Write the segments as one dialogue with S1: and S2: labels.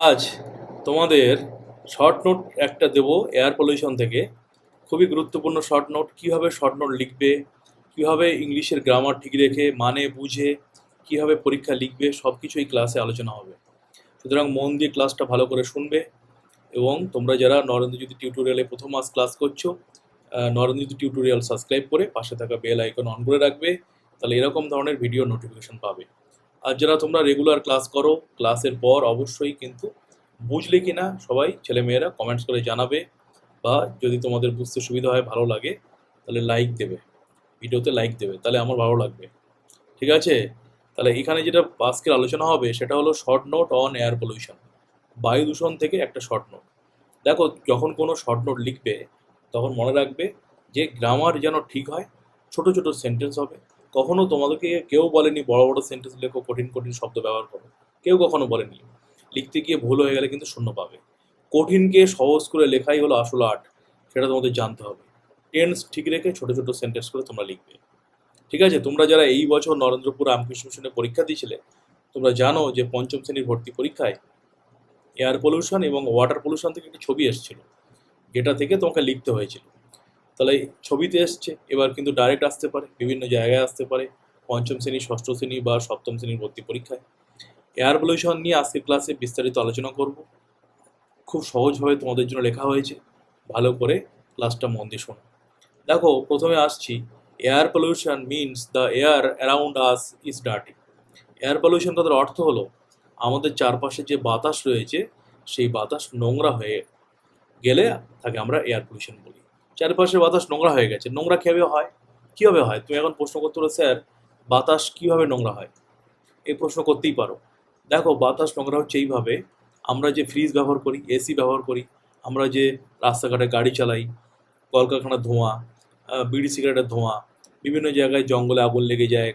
S1: আজ তোমাদের short note একটা দেবো এয়ার পলিউশন থেকে। খুবই গুরুত্বপূর্ণ শর্ট নোট কীভাবে শর্ট নোট লিখবে? কীভাবে ইংলিশের গ্রামার ঠিক রেখে মানে বুঝে, কীভাবে পরীক্ষা লিখবে? সব কিছু এই ক্লাসে আলোচনা হবে। সুতরাং মন দিয়ে ক্লাসটা ভালো করে শুনবে এবং তোমরা যারা নরেন্দ্রজ্যোতি টিউটোরিয়ালে প্রথম মাস ক্লাস করছ নরেন্দ্রজ্যোতি টিউটোরিয়াল সাবস্ক্রাইব করে পাশে থাকা বেল আইকন অন করে রাখবে। তাহলে এরকম ধরনের ভিডিও নোটিফিকেশন পাবে। আর যারা তোমরা রেগুলার ক্লাস করো ক্লাসের পর অবশ্যই কিন্তু বুঝলে কি না সবাই ছেলেমেয়েরা কমেন্টস করে জানাবে বা যদি তোমাদের বুঝতে সুবিধা হয়, ভালো লাগে, তাহলে লাইক দেবে, ভিডিওতে লাইক দেবে, তাহলে আমার ভালো লাগবে। ঠিক আছে? তাহলে এখানে যেটা আজকের আলোচনা হবে, সেটা হলো short note on air pollution বায়ু দূষণ থেকে একটা শর্ট নোট দেখো, যখন কোনো শর্ট নোট লিখবে, তখন মনে রাখবে যে গ্রামার যেন ঠিক হয়, ছোট ছোট সেন্টেন্স হবে। কখনো তোমাদেরকে কেউ বলেনি বড় বড় সেন্টেন্স লেখো, কঠিন কঠিন শব্দ ব্যবহার করো। কেউ কখনো বলেনি। লিখতে গিয়ে ভুল হয়ে গেলে কিন্তু শূন্য পাবে। কঠিনকে সহজ করে লেখাই হলো আসল আর্ট, সেটা তোমাদের জানতে হবে। টেন্স ঠিক রেখে ছোট ছোট সেন্টেন্স করে তোমরা লিখবে। ঠিক আছে, তোমরা যারা এই বছর নরেন্দ্রপুর রামকৃষ্ণ মিশনে পরীক্ষা দিয়েছিলে, তোমরা জানো যে পঞ্চম শ্রেণির ভর্তি পরীক্ষায় এয়ার পলিউশন এবং ওয়াটার পলিউশন থেকে একটা ছবি এসেছিল। যেটা থেকে তোমাকে লিখতে হয়েছিল। তাহলে ছবিতে এসছে। এবার কিন্তু ডাইরেক্ট আসতে পারে, বিভিন্ন জায়গায় আসতে পারে। পঞ্চম শ্রেণি, ষষ্ঠ শ্রেণি বা সপ্তম শ্রেণির ভর্তি পরীক্ষায়। এয়ার পলিউশন নিয়ে আজকের ক্লাসে বিস্তারিত আলোচনা করব। খুব সহজভাবে তোমাদের জন্য লেখা হয়েছে। ভালো করে ক্লাসটা মন দিয়ে শোনো। দেখো, প্রথমে আসছি। Air pollution means the air around us is dirty air pollution তাদের অর্থ হলো, আমাদের চারপাশে যে বাতাস রয়েছে, সেই বাতাস নোংরা হয়ে গেলে তাকে আমরা এয়ার পলিউশন বলি। চারপাশের বাতাস নোংরা হয়ে গেছে। নোংরা কীভাবে হয়? কীভাবে হয়? তুমি এখন প্রশ্ন করতে পারো স্যার, বাতাস কীভাবে নোংরা হয়? এই প্রশ্ন করতেই পারো। দেখো, বাতাস নোংরা হচ্ছে এইভাবে, আমরা যে ফ্রিজ ব্যবহার করি এসি ব্যবহার করি, আমরা যে রাস্তাঘাটে গাড়ি চালাই, কলকারখানার ধোঁয়া বিড়ি সিগারেটের ধোঁয়া, বিভিন্ন জায়গায় জঙ্গলে আগুন লেগে যায়,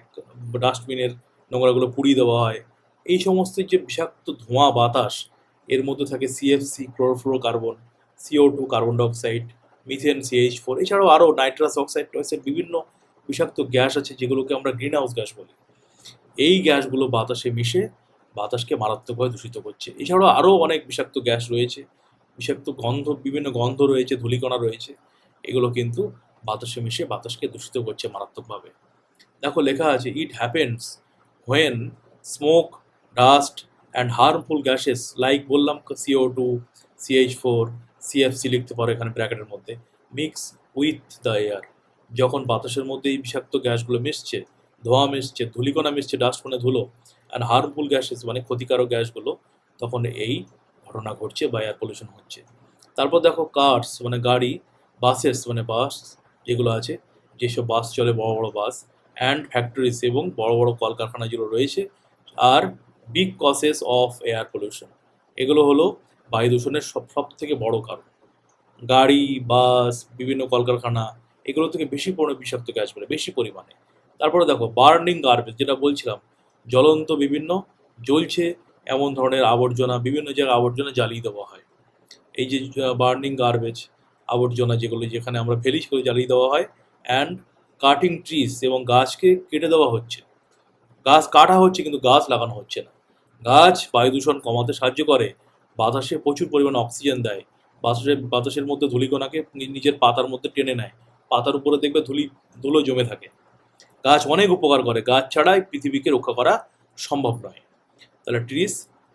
S1: ডাস্টবিনের নোংরাগুলো পুড়িয়ে দেওয়া হয়, এই সমস্ত যে বিষাক্ত ধোঁয়া বাতাস, এর মধ্যে থাকে CFC chlorofluorocarbon CO two carbon dioxide methane CH four এছাড়াও আরও নাইট্রাস অক্সাইড টক্সাইড বিভিন্ন বিষাক্ত গ্যাস আছে যেগুলোকে আমরা গ্রিন হাউস গ্যাস বলি। এই গ্যাসগুলো বাতাসে মিশে বাতাসকে মারাত্মকভাবে দূষিত করছে। এছাড়াও আরও অনেক বিষাক্ত গ্যাস রয়েছে, বিষাক্ত গন্ধ, বিভিন্ন গন্ধ রয়েছে, ধূলিকণা রয়েছে, এগুলো কিন্তু বাতাসে মিশে বাতাসকে দূষিত করছে মারাত্মকভাবে। দেখো লেখা আছে it happens when smoke dust and harmful gases like বললাম CO two CH four CFC লিখতে পারো এখানে ব্র্যাকেটের মধ্যে। মিক্স উইথ দ্য এয়ার যখন বাতাসের মধ্যে এই বিষাক্ত গ্যাসগুলো মিশছে, ধোঁয়া মিশছে, ধূলিকণা মিশছে ডাস্টবিনে ধুলো অ্যান্ড হার্মফুল গ্যাসেস মানে ক্ষতিকারক গ্যাসগুলো, তখন এই ঘটনা ঘটছে বা এয়ার পলিউশন হচ্ছে। তারপর দেখো কার্স মানে গাড়ি বাসেস মানে বাস যেগুলো আছে, যেসব বাস চলে, বড় বড় বাস অ্যান্ড ফ্যাক্টরিজ এবং বড় বড় কলকারখানা যেগুলো রয়েছে, আর big causes of air pollution এগুলো হলো বায়ু দূষণের সব সব থেকে বড় কারণ। গাড়ি, বাস, বিভিন্ন কলকারখানা, এগুলো থেকে বেশি পরিমাণে বিষাক্ত গ্যাস বেরোয়, বেশি পরিমাণে। তারপরে দেখো বার্নিং গার্বেজ যেটা বলছিলাম, জ্বলন্ত বিভিন্ন, জ্বলছে, এমন ধরনের আবর্জনা, বিভিন্ন জায়গায় আবর্জনা জ্বালিয়ে দেওয়া হয়। এই যে বার্নিং গার্বেজ আবর্জনা যেগুলো, যেখানে আমরা ফেলি সেগুলো জ্বালিয়ে দেওয়া হয় অ্যান্ড কাটিং ট্রিজ এবং গাছকে কেটে দেওয়া হচ্ছে। গাছ কাটা হচ্ছে, কিন্তু গাছ লাগানো হচ্ছে না। গাছ বায়ু দূষণ কমাতে সাহায্য করে বাতাসে প্রচুর পরিমাণে অক্সিজেন দেয়। বাতাসের বাতাসের মধ্যে ধূলিকণাকে নিজের পাতার মধ্যে টেনে নেয়। পাতার উপরে দেখবে ধুলি, ধুলো জমে থাকে। গাছ অনেক উপকার করে। গাছ ছাড়াই পৃথিবীকে রক্ষা করা সম্ভব নয়। তাহলে ট্রিস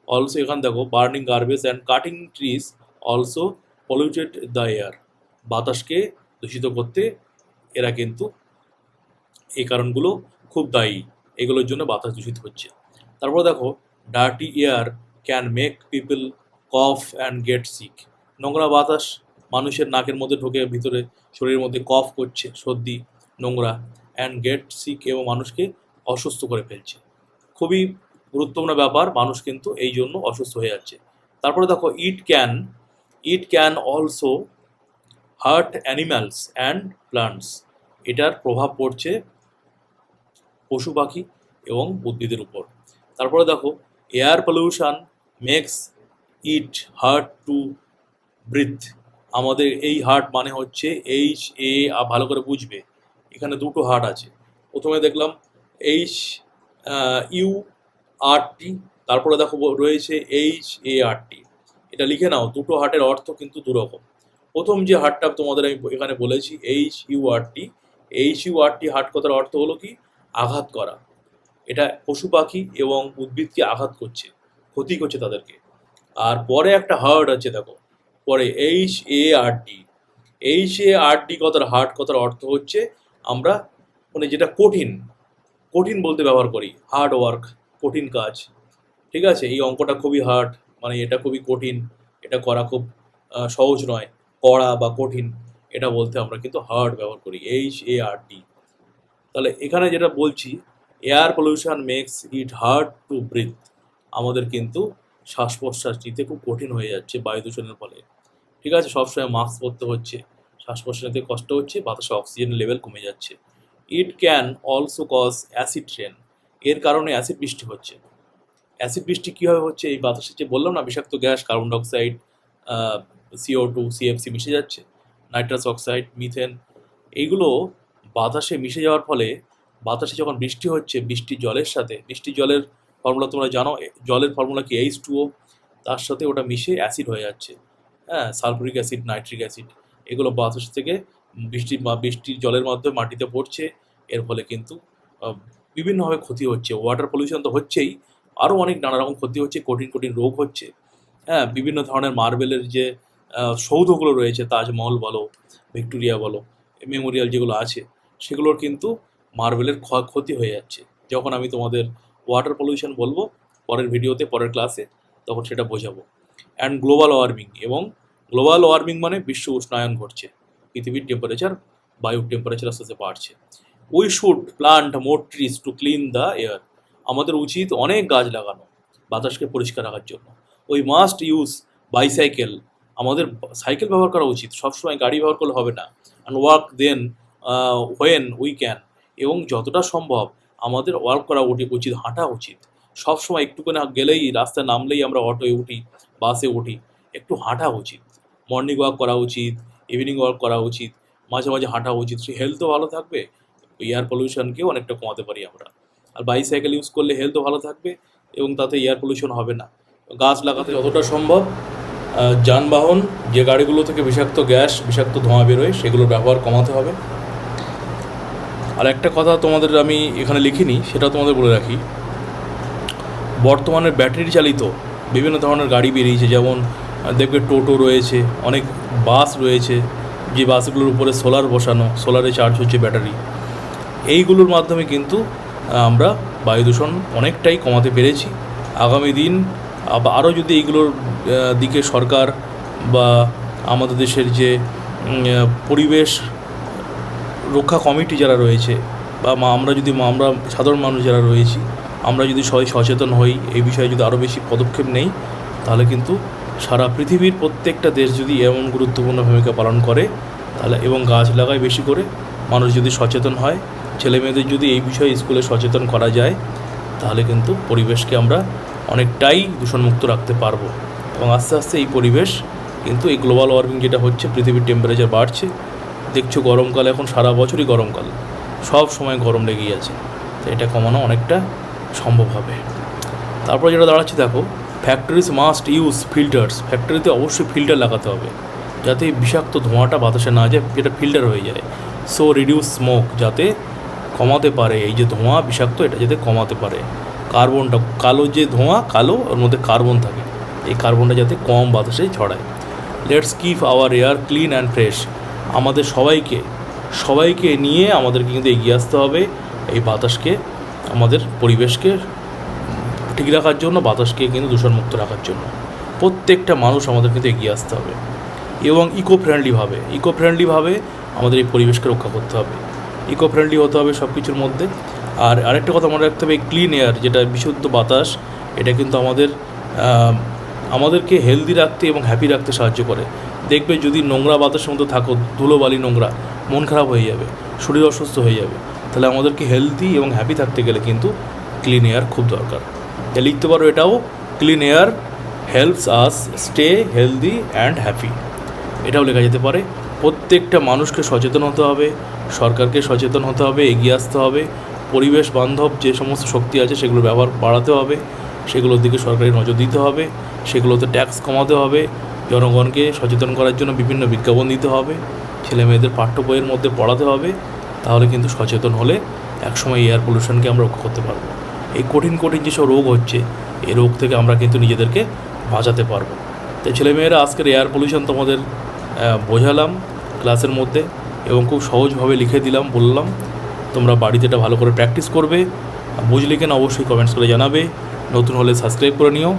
S1: অলসো এখানে দেখো burning garbage and cutting trees also polluted the air বাতাসকে দূষিত করতে এরা কিন্তু এই কারণগুলো খুব দায়ী। এগুলোর জন্য বাতাস দূষিত হচ্ছে। তারপর দেখো dirty air can make people cough and get sick নোংরা বাতাস মানুষের নাকের মধ্যে ঢোকে, ভিতরে শরীরের মধ্যে কফ করছে, সর্দি, নোংরা। অ্যান্ড গেট সিক এবং মানুষকে অসুস্থ করে ফেলছে। খুবই গুরুত্বপূর্ণ ব্যাপার, মানুষ কিন্তু এই জন্য অসুস্থ হয়ে যাচ্ছে। তারপরে দেখো it can it can also hurt animals and plants এটার প্রভাব পড়ছে পশু পাখি এবং উদ্ভিদের উপর। তারপরে দেখো air pollution makes it hurt to breathe. আমাদের এই হার্ট মানে হচ্ছে এইচ এ ভালো করে বুঝবে। এখানে দুটো হার্ট আছে। প্রথমে দেখলাম এইচ ইউ, আর টি, তারপরে দেখো রয়েছে এইচ, এ, আর টি। এটা লিখে নাও, দুটো হার্টের অর্থ কিন্তু দুরকম। প্রথম যে হার্টটা তোমাদের আমি এখানে বলেছি, H, U, R T. H, U, R T hurt কথার অর্থ হলো কি? আঘাত করা। এটা পশু পাখি এবং উদ্ভিদকে আঘাত করছে, ক্ষতি করছে তাদেরকে। আর পরে একটা হার্ড আছে দেখো। পরে H A R D H A R D কথার হার্ড কথার অর্থ হচ্ছে আমরা মানে যেটা কঠিন কঠিন বলতে ব্যবহার করি হার্ড ওয়ার্ক কঠিন কাজ। ঠিক আছে? এই অঙ্কটা খুবই হার্ড মানে এটা খুবই কঠিন, এটা করা খুব সহজ নয়। কড়া বা কঠিন, এটা বলতে আমরা কিন্তু হার্ড ব্যবহার করি এইচ এ আর ডি তাহলে এখানে যেটা বলছি air pollution makes it hard to breathe আমাদের কিন্তু শ্বাস প্রশ্বাস নিতে খুব কঠিন হয়ে যাচ্ছে বায়ু দূষণের ফলে। ঠিক আছে? সবসময় মাস্ক পরতে হচ্ছে। শ্বাস প্রশ্বাস নিতে কষ্ট হচ্ছে, বাতাসে অক্সিজেন লেভেল কমে যাচ্ছে। It can also cause acid rain এর কারণে অ্যাসিড বৃষ্টি হচ্ছে। অ্যাসিড বৃষ্টি কীভাবে হচ্ছে? এই বাতাসে যে বললাম না, বিষাক্ত gas carbon dioxide CO two CFC মিশে যাচ্ছে নাইট্রাস অক্সাইড মিথেন এইগুলো বাতাসে মিশে যাওয়ার ফলে বাতাসে যখন বৃষ্টি হচ্ছে বৃষ্টির জলের সাথে, বৃষ্টি জলের ফর্মুলা তোমরা জানো জলের ফর্মুলা কি এইচ টুও তার সাথে ওটা মিশে অ্যাসিড হয়ে যাচ্ছে। হ্যাঁ সালফুরিক অ্যাসিড নাইট্রিক অ্যাসিড এগুলো বাতাস থেকে বৃষ্টি বৃষ্টির জলের মাধ্যমে মাটিতে পড়ছে। এর ফলে কিন্তু বিভিন্নভাবে ক্ষতি হচ্ছে। ওয়াটার পলিউশন তো হচ্ছেই, আরও অনেক নানা রকম ক্ষতি হচ্ছে, কঠিন কঠিন রোগ হচ্ছে। হ্যাঁ বিভিন্ন ধরনের মার্বেলের যে সৌধগুলো রয়েছে, তাজমহল বলো, ভিক্টোরিয়া বলো, মেমোরিয়াল যেগুলো আছে, সেগুলোর কিন্তু মার্বেলের ক্ষ- ক্ষতি হয়ে যাচ্ছে। যখন আমি তোমাদের ওয়াটার পলিউশন বলব, পরের ভিডিওতে, পরের ক্লাসে তখন সেটা বোঝাবো। অ্যান্ড গ্লোবাল ওয়ার্মিং এবং গ্লোবাল ওয়ার্মিং মানে বিশ্ব উষ্ণায়ন ঘটছে, পৃথিবীর টেম্পারেচার বায়ুর টেম্পারেচার আস্তে আস্তে বাড়ছে। We should plant more trees to clean the air আমাদের উচিত অনেক গাছ লাগানো, বাতাসকে পরিষ্কার রাখার জন্য। উই মাস্ট ইউজ বাইসাইকেল আমাদের সাইকেল ব্যবহার করা উচিত, সবসময় গাড়ি ব্যবহার করলে হবে না। And work then when we can এবং যতটা সম্ভব আমাদের ওয়ার্ক করা উচিত, হাঁটা উচিত। সবসময় একটুখানি গেলেই, রাস্তায় নামলেই আমরা অটোয় উঠি বাসে উঠি, একটু হাঁটা উচিত। মর্নিং ওয়াক করা উচিত ইভিনিং ওয়াক করা উচিত, মাঝে মাঝে হাঁটা উচিত। সে হেলথও ভালো থাকবে এয়ার পলিউশনকেও অনেকটা কমাতে পারি আমরা। আর বাইসাইকেল ইউজ করলে হেলথও ভালো থাকবে এবং তাতে এয়ার পলিউশন হবে না। গাছ লাগাতে যতটা সম্ভব যানবাহন, যে গাড়িগুলো থেকে বিষাক্ত গ্যাস, বিষাক্ত ধোঁয়া বেরোয় সেগুলোর ব্যবহার কমাতে হবে। আর একটা কথা তোমাদের আমি এখানে লিখিনি, সেটা তোমাদের বলে রাখি। বর্তমানে ব্যাটারি চালিত বিভিন্ন ধরনের গাড়ি বেরিয়েছে, যেমন দেখবে টোটো রয়েছে, অনেক বাস রয়েছে, যে বাসগুলোর উপরে সোলার বসানো, সোলারে চার্জ হচ্ছে ব্যাটারি। এইগুলোর মাধ্যমে কিন্তু আমরা বায়ু দূষণ অনেকটাই কমাতে পেরেছি। আগামী দিন আরও যদি এইগুলোর দিকে সরকার বা আমাদের দেশের যে পরিবেশ রক্ষা কমিটি যারা রয়েছে, বা আমরা যদি আমরা সাধারণ মানুষ যারা রয়েছি, আমরা যদি সবাই সচেতন হই, এই বিষয়ে যদি আরও বেশি পদক্ষেপ নেই, তাহলে কিন্তু সারা পৃথিবীর প্রত্যেকটা দেশ যদি এমন গুরুত্বপূর্ণ ভূমিকা পালন করে, তাহলে এবং গাছ লাগায় বেশি করে, মানুষ যদি সচেতন হয় ছেলে মেয়েদের যদি এই বিষয়ে স্কুলে সচেতন করা যায়, তাহলে কিন্তু পরিবেশকে আমরা অনেকটাই দূষণমুক্ত রাখতে পারব। এবং আস্তে আস্তে এই পরিবেশ কিন্তু এই গ্লোবাল ওয়ার্মিং যেটা হচ্ছে, পৃথিবীর টেম্পারেচার বাড়ছে দেখছ গরমকাল, এখন সারা বছরই গরমকাল। সব সময় গরম লেগেই আছে। তো এটা কমানো অনেকটা সম্ভব হবে। তারপর যেটা দাঁড়াচ্ছে, দেখো ফ্যাক্টরিজ মাস্ট ইউজ ফিল্টার্স ফ্যাক্টরিতে অবশ্যই ফিল্টার লাগাতে হবে। যাতে বিষাক্ত ধোঁয়াটা বাতাসে না যায়, যেটা ফিল্টার হয়ে যায়। সো রিডিউস স্মোক যাতে কমাতে পারে। এই যে ধোঁয়া বিষাক্ত, এটা যাতে কমাতে পারে। কার্বনটা কালো যে ধোঁয়া, কালো, ওর মধ্যে কার্বন থাকে। এই কার্বনটা যাতে কম বাতাসে ছড়ায়। Let's keep our air clean and fresh আমাদের সবাইকে সবাইকে নিয়ে আমাদেরকে কিন্তু এগিয়ে আসতে হবে। এই বাতাসকে, আমাদের পরিবেশকে ঠিক রাখার জন্য, বাতাসকে কিন্তু দূষণমুক্ত রাখার জন্য। প্রত্যেকটা মানুষ আমাদের কিন্তু এগিয়ে আসতে হবে এবং ইকো ফ্রেন্ডলিভাবে ইকো ফ্রেন্ডলিভাবে আমাদের এই পরিবেশকে রক্ষা করতে হবে। ইকো ফ্রেন্ডলি হতে হবে সব কিছুর মধ্যে। আর আরেকটা কথা মনে রাখতে হবে ক্লিন এয়ার যেটা বিশুদ্ধ বাতাস, এটা কিন্তু আমাদের আমাদেরকে হেলদি রাখতে এবং হ্যাপি রাখতে সাহায্য করে। দেখবে যদি নোংরা বাতাসের মধ্যে থাকো, ধুলোবালি নোংরা, মন খারাপ হয়ে যাবে, শরীর অসুস্থ হয়ে যাবে। তাহলে আমাদেরকে হেলদি এবং হ্যাপি থাকতে গেলে কিন্তু ক্লিন এয়ার খুব দরকার। তাই লিখতে পারো এটাও clean air helps us stay healthy and happy এটাও লেখা যেতে পারে, প্রত্যেকটা মানুষকে সচেতন হতে হবে, সরকারকে সচেতন হতে হবে, এগিয়ে আসতে হবে, পরিবেশ বান্ধব যে সমস্ত শক্তি আছে সেগুলো ব্যবহার বাড়াতে হবে, সেগুলোর দিকে সরকারি নজর দিতে হবে, সেগুলোতে ট্যাক্স কমাতে হবে জনগণকে সচেতন করার জন্য বিভিন্ন বিজ্ঞাপন দিতে হবে, ছেলে মেয়েদের পাঠ্য বইয়ের মধ্যে পড়াতে হবে, তাহলে কিন্তু সচেতন হলে একসময় এয়ার পলিউশনকে আমরা রক্ষা করতে পারব। এই কঠিন কঠিন যেসব রোগ হচ্ছে, এই রোগ থেকে আমরা কিন্তু নিজেদেরকে বাঁচাতে পারব। তাই ছেলেমেয়েরা আজকের এয়ার পলিউশন তোমাদের বোঝালাম ক্লাসের মধ্যে এবং খুব সহজভাবে লিখে দিলাম, বললাম। তোমরা বাড়িতে এটা ভালো করে প্র্যাকটিস করবে। বুঝলে কেন অবশ্যই কমেন্টস করে জানাবে। নতুন হলে সাবস্ক্রাইব করে নিও।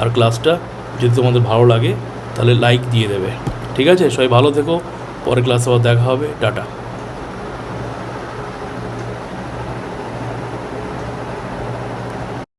S1: আর ক্লাসটা যদি তোমাদের ভালো লাগে তাহলে লাইক দিয়ে দেবে। ঠিক আছে? সবাই ভালো থেকো। পরের ক্লাসে আবার দেখা হবে। টাটা।